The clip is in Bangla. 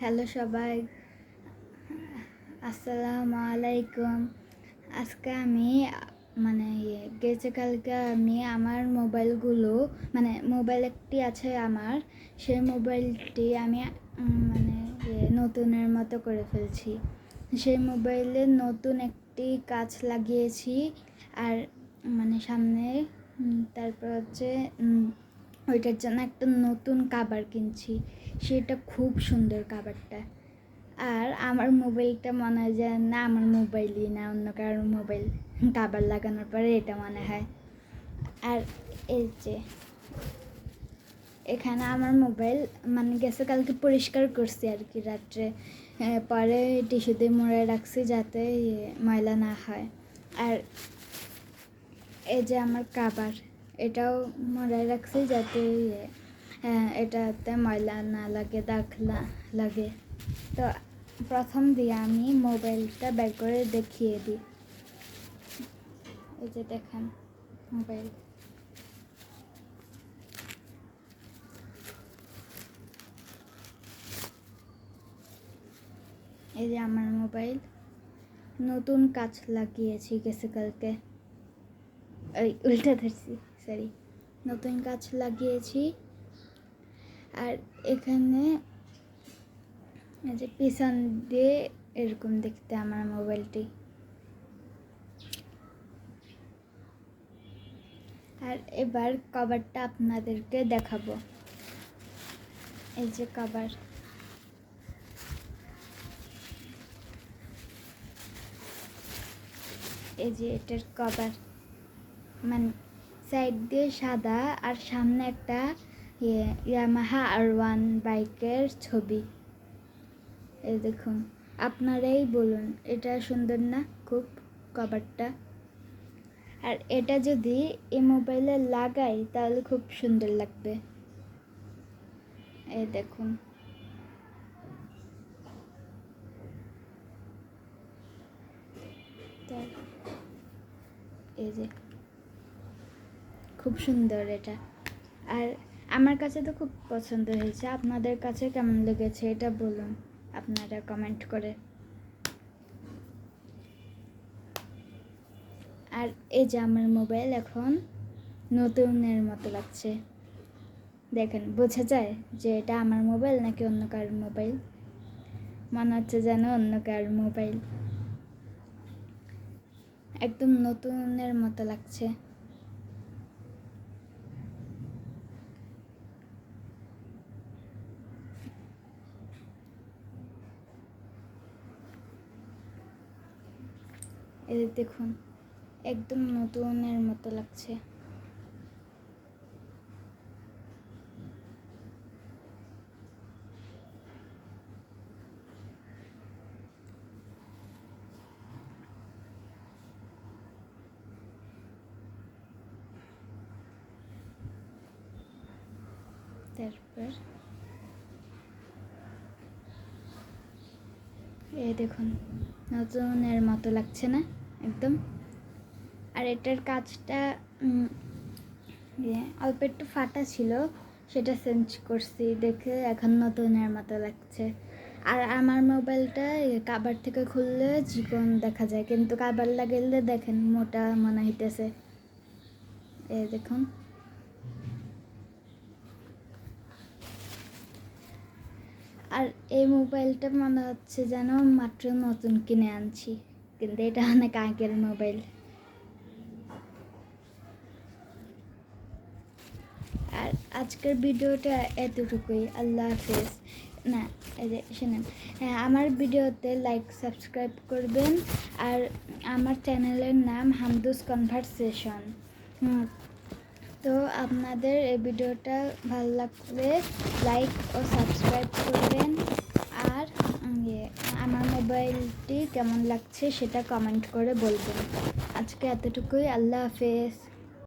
হ্যালো সবাই। আসসালামু আলাইকুম। আজকে আমি মানে ইয়ে, গেছে কালকে আমি আমার মোবাইলগুলো মানে মোবাইল একটি আছে আমার সেই মোবাইলটি আমি মানে ইয়ে, নতুনের মতো করে ফেলছি। সেই মোবাইলে নতুন একটি কাচ লাগিয়েছি আর মানে সামনে তারপর হচ্ছে ওইটার জন্য একটা নতুন কাবার কিনছি। সেটা খুব সুন্দর কাবারটা। আর আমার মোবাইলটা মনে হয় যে, না, আমার মোবাইলই না, অন্য কারোর মোবাইল কাবার লাগানোর পরে এটা মনে হয়। আর এই যে, এখানে আমার মোবাইল মানে গেছে, কালকে পরিষ্কার করছি আর কি রাত্রে। পরে টিস্যুতে মুড়ে রাখছি যাতে ময়লা না হয়। আর এই যে আমার কাবার এটাও মরাই রাখছি যাতে হ্যাঁ, এটাতে ময়লা না লাগে দাগ লাগে। তো প্রথম দিয়ে আমি মোবাইলটা বের করে দেখিয়ে দিই। এই যে দেখেন মোবাইল। এই যে আমার মোবাইল। নতুন কাজ লাগিয়েছি গেছে কালকে। ওই উল্টা ধরছি। সরি নতুন গাছ লাগিয়েছি। আর এখানে যে পিছন দিয়ে এরকম দেখতে আমার মোবাইলটি। আর এবার কভারটা আপনাদেরকে দেখাবো। এই যে কভার এই যে এটার কভার মানে সাইড দিয়ে সাদা আর সামনে একটা ইয়ে ইয়ামাহা আর ওয়ান বাইকের ছবি। এই দেখুন, আপনারাই বলুন, এটা সুন্দর না খুব কভারটা? আর এটা যদি এই মোবাইলে লাগাই, তাহলে খুব সুন্দর লাগবে। এই দেখুন। এই যে খুব সুন্দর এটা। আর আমার কাছে তো খুব পছন্দ হয়েছে। আপনাদের কাছে কেমন লেগেছে এটা বলুন, আপনারা কমেন্ট করে। আর এই যে আমার মোবাইল এখন নতুনের মতো লাগছে। দেখেন, বোঝা যায় যে এটা আমার মোবাইল নাকি অন্য কারোর মোবাইল। মনে হচ্ছে যেন অন্য কারোর মোবাইল। একদম নতুনের মতো লাগছে। যে দেখুন একদম নতুনের মতো লাগছে। তারপর এই দেখুন নতুনের মতো লাগছে না একদম। আর এটার কাজটা অল্প একটু ফাটা ছিল, সেটা চেঞ্জ করছি, দেখে এখন নতুনের মতো লাগছে। আর আমার মোবাইলটা কাবার থেকে খুললে চিকন দেখা যায়, কিন্তু কাবার লাগাইলে দেখেন মোটা মনে হইতেছে। এ দেখুন। আর এই মোবাইলটা মনে হচ্ছে যেন মাত্র নতুন কিনে আনছি। কিন্তু এটা অনেক আগের মোবাইল। আর আজকের ভিডিওটা এতটুকুই। আল্লাহ হাফেজ। না শুনেন হ্যাঁ আমার ভিডিওতে লাইক সাবস্ক্রাইব করবেন। আর আমার চ্যানেলের নাম হামদুস কনভারসেশন তো আপনাদের এই ভিডিওটা ভালো লাগলে লাইক ও সাবস্ক্রাইব করবেন। আর ইয়ে, আমার মোবাইলটি কেমন লাগছে সেটা কমেন্ট করে বলবেন। আজকে এতটুকুই আল্লাহ হাফেজ।